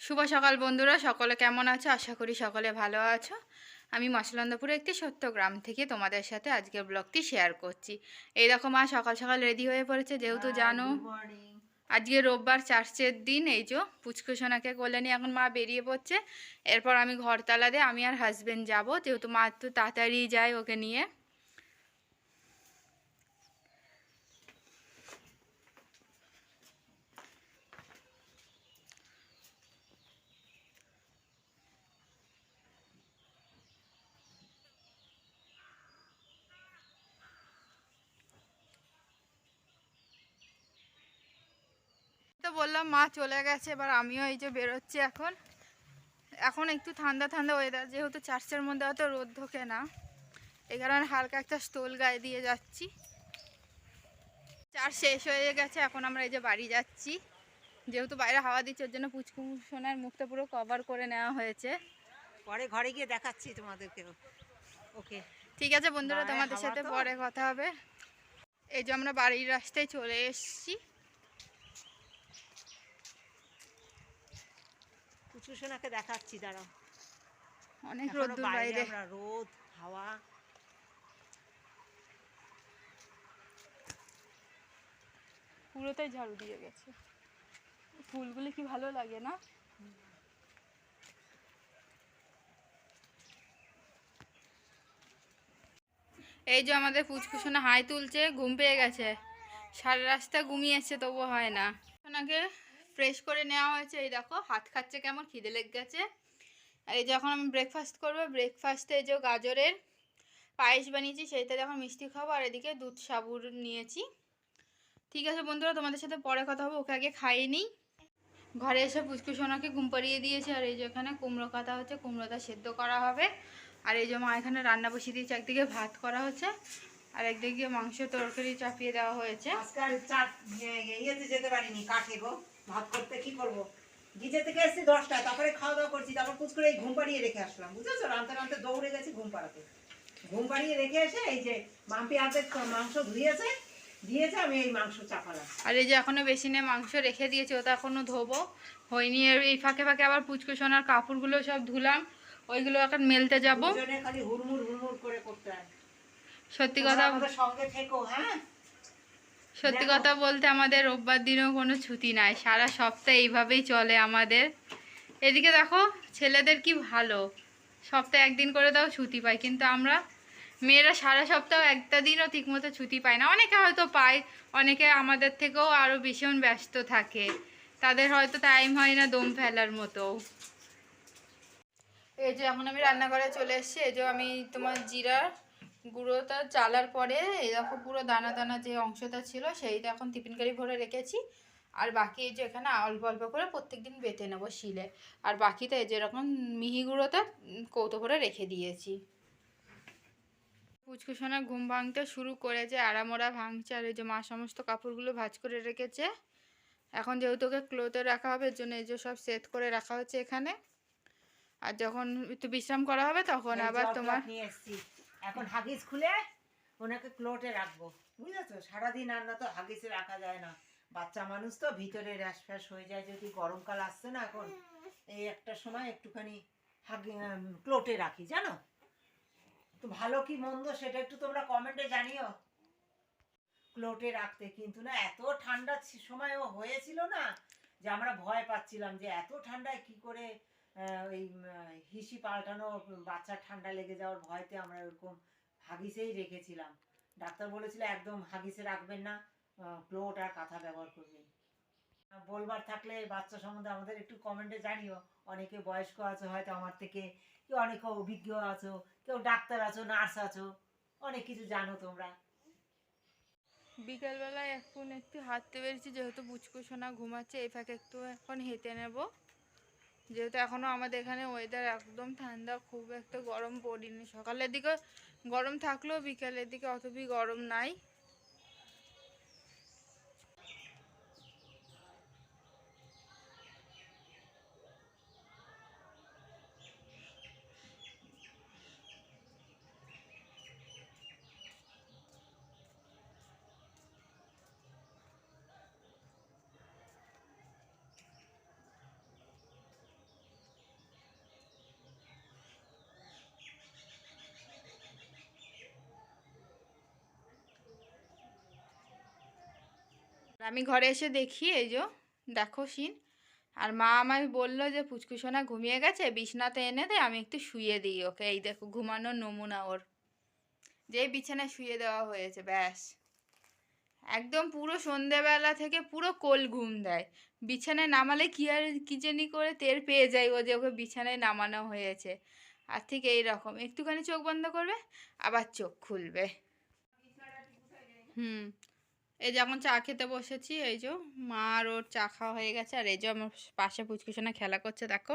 শুভ সকাল বন্ধুরা সকলে কেমন আছো? আশা করি সকলে ভালো আছো। আমি মশলান্দপুরে একটি সত্য গ্রাম থেকে তোমাদের সাথে আজকের ব্লগটি শেয়ার করছি। এই রকম মা সকাল সকাল রেডি হয়ে পড়েছে যেহেতু জানো আজকে রোববার চার্চের দিন এই যে পুচকুসোনাকে কোলে নিয়ে এখন মা বেরিয়ে পড়ছে। এরপর আমি ঘরতলা দিয়ে আমি আর হাজবেন্ড যাব যেহেতু মা একটু তাড়াতাড়ি যায় ওকে নিয়ে। বললাম মা চলে গেছে এবার আমিও এই যে বেরোচ্ছি এখন। এখন একটু ঠান্ডা ঠান্ডা ওয়েদার যেহেতু চার্চের মধ্যে অত রোদ ঢোকে না এই কারণে হালকা একটা স্টোল গায়ে দিয়ে যাচ্ছি। চার্চ শেষ হয়ে গেছে এখন আমরা এই যে বাড়ি যাচ্ছি। যেহেতু বাইরে হাওয়া দিচ্ছে ওর জন্য পুচকু সোনার মুখটা পুরো কভার করে নেওয়া হয়েছে। পরে ঘরে গিয়ে দেখাচ্ছি তোমাদেরকে ওকে ঠিক আছে বন্ধুরা তোমাদের সাথে পরে কথা হবে। এই যে আমরা বাড়ির রাস্তায় চলে এসেছি। কুচুসোনাকে দেখাচ্ছি দাঁড়াও। অনেক রোদ্দুর বাইরে আমরা রোদ হাওয়া। পুরোটাই ঝাড়ু দিয়ে গেছে। ফুলগুলি কি ভালো লাগে না? এই যে আমাদের পুচকুসোনা হাই তুলছে ঘুম পেয়ে গেছে। সারা রাস্তা ঘুমিয়েছে তবু হয় না। ওনাকে ফ্রেশ করে নেওয়া হয়েছে। এই দেখো, হাত খাচ্ছে কেমন, খিদে লেগে গেছে। এই যখন আমি ব্রেকফাস্ট করব। ব্রেকফাস্টে যে গাজরের পায়েস বানিয়েছি, সেইটা যখন মিষ্টি খাব। আর এদিকে দুধ সাবুর নিয়েছি। ঠিক আছে বন্ধুরা, তোমাদের সাথে পরে কথা হবে, ওকে আগে খাইয়ে ঘরে এসে পুচকু সোনাকে ঘুম পাড়িয়ে দিয়েছে। আর এই যে এখানে কুমড়ো কাটা হচ্ছে, কুমড়োটা সেদ্ধ করা হবে। আর এই যে মা এখানে রান্না বসিয়ে দিয়েছে, একদিকে ভাত করা হচ্ছে। আর একদিকে মাংস তরকারি চাপিয়ে দেওয়া হয়েছে। ইয়েতে যেতে পারিনি কাঠে গো? ভাত করতে কি করব? গিজে থেকে এসেছি দশটায় তারপরে খাওয়া দাওয়া করছি তারপর কুচ করে এই ঘুম পাড়িয়ে রেখে আসলাম বুঝেছ? রানতে রানতে দৌড়ে গেছি ঘুম পাড়াতে। ঘুম পাড়িয়ে রেখে এসে এই যে মাম্পি হাতে মাংস ধুয়েছে দিয়েছে আমি এই মাংস চাপালাম। আর এই যে এখনও বেসিনে মাংস রেখে দিয়েছে ওটা এখনও ধোবো। হয়নি আর এই ফাঁকে ফাঁকে আবার পুচকু সোনার কাপড়গুলো সব ধুলাম ওইগুলো এখন মেলতে যাব। খালি হুড়মুড় হুড়মুড় করে করতে হয়। সত্যি কথা হ্যাঁ? সত্যি কথা বলতে আমাদের রোববার দিনেও কোনো ছুটি নাই। সারা সপ্তাহ এইভাবেই চলে আমাদের। এদিকে দেখো ছেলেদের কি ভালো। সপ্তাহে একদিন করে দাও ছুটি পায় কিন্তু আমরা মেয়েরা সারা সপ্তাহ একটা দিনও ঠিকমতো ছুটি পায় না। অনেকে হয়তো পায় অনেকে আমাদের থেকেও আরও ভীষণ ব্যস্ত থাকে। তাদের হয়তো টাইম হয় না দম ফেলার মতো। এই যে এখন আমি রান্নাঘরে চলে এসেছি এই যে আমি তোমার জিরা গুঁড়োটা চালার পরে এই দেখো পুরো দানা দানা যে অংশটা ছিল সেইটা এখন টিফিন কারি ভরে রেখেছি। আর বাকি এই যে এখানে অল্প অল্প করে প্রত্যেকদিন বেটে নেব শিলে। আর বাকিটা এই যে এরকম মিহি গুঁড়োটা কৌটো করে রেখে দিয়েছি। পুচকুসোনা ঘুম ভাঙতে শুরু করেছে আড়ামোড়া ভাঙছে আর এই যে মা সমস্ত কাপড়গুলো ভাঁজ করে রেখেছে। এখন যেহেতু ওকে ক্লোতে রাখা হবে এর জন্য এই যে সব সেট করে রাখা হচ্ছে এখানে। আর যখন একটু বিশ্রাম করা হবে তখন আবার তোমার এখন হাগিস খুলে ওনাকে ক্লোটে রাখব। বুঝেছ? সারাদিন রান্না তো হাগিসে রাখা যায় না। বাচ্চা মানুষ তো, ভিতরে র্যাশ ফ্যাশ হয়ে যায় যদি গরমকাল আসছে না এখন। এই একটা সময় একটুখানি হাগি ক্লোটে রাখি, জানো? তো ভালো কি মন্দ সেটা একটু তোমরা কমেন্টে জানিও। ক্লোটে রাখতে কিন্তু না, এত ঠান্ডা সময়ও হয়েছিল না যে আমরা ভয় পাচ্ছিলাম যে এত ঠান্ডায় কি করে ওই হিসি পাল্টানো, বাচ্চার ঠান্ডা লেগে যাওয়ার ভয়তে আমরা ওরকম হাগিসেই রেখেছিলাম। ডাক্তার বলেছিল, একদম হাগিসে রাখবেন না ক্লোট আর কাঁথা ব্যবহার করবেন। বলবার থাকলে বাচ্চা সম্বন্ধে আমাদের একটু কমেন্টে জানিও। অনেকে বয়স্ক আছো, হয়তো আমার থেকে, কেউ অনেকে অভিজ্ঞ আছো, কেউ ডাক্তার আছো, নার্স আছো, অনেক কিছু জানো তোমরা। বিকালবেলায় এখন একটু হাঁটতে বেরিয়েছি, যেহেতু বুচকু সোনা ঘুমাচ্ছে, এই ফাঁকে একটু এখন হেঁটে নেব। যেহেতু এখনও আমাদের এখানে ওয়েদার একদম ঠান্ডা, খুব একটা গরম পড়িনি। সকালের দিকে গরম থাকলেও বিকালের দিকে অতবি গরম নাই। আমি ঘরে এসে দেখি এই যে, দেখো সিন। আর মা আমায় বলল যে পুচকুসোনা ঘুমিয়ে গেছে, বিছনাতে এনে দে, আমি একটু শুয়ে দিই ওকে। এই দেখো, ঘুমানোর নমুনা ওর। যে বিছানায় শুয়ে দেওয়া হয়েছে, ব্যাস। একদম পুরো সন্ধেবেলা থেকে পুরো কোল ঘুম দেয়। বিছানায় নামালে কি আর, কি জানি করে টের পেয়ে যায় ও যে, ওকে বিছানায় নামানো হয়েছে। আর ঠিক এই রকম। একটুখানি চোখ বন্ধ করবে, আবার চোখ খুলবে। হুম। এই যেমন চা খেতে বসেছি, এই যে মা আর ওর চা খাওয়া হয়ে গেছে, আর এই যে আমার পাশে পুচকুসোনা খেলা করছে, দেখো।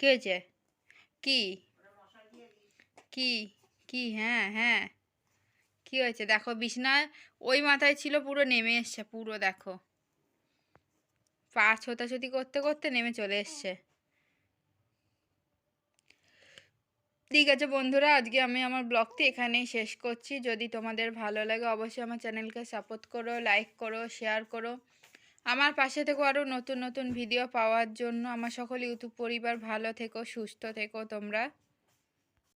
কি হয়েছে? কি? কি? কি? হ্যাঁ হ্যাঁ। কি হয়েছে? দেখো, বিছনায় ওই মাথায় ছিল পুরো নেমে এসছে, পুরো দেখো। পা ছোটাছুটি করতে করতে নেমে চলে এসছে। ঠিক আছে বন্ধুরা, আজকে আমি আমার ব্লগটি এখানেই শেষ করছি। যদি তোমাদের ভালো লাগে অবশ্যই আমার চ্যানেলকে সাপোর্ট করো লাইক করো শেয়ার করো। আমার পাশে থেকো আরও নতুন নতুন ভিডিও পাওয়ার জন্য। আমার সকল ইউটিউব পরিবার ভালো থেকো, সুস্থ থেকো তোমরা।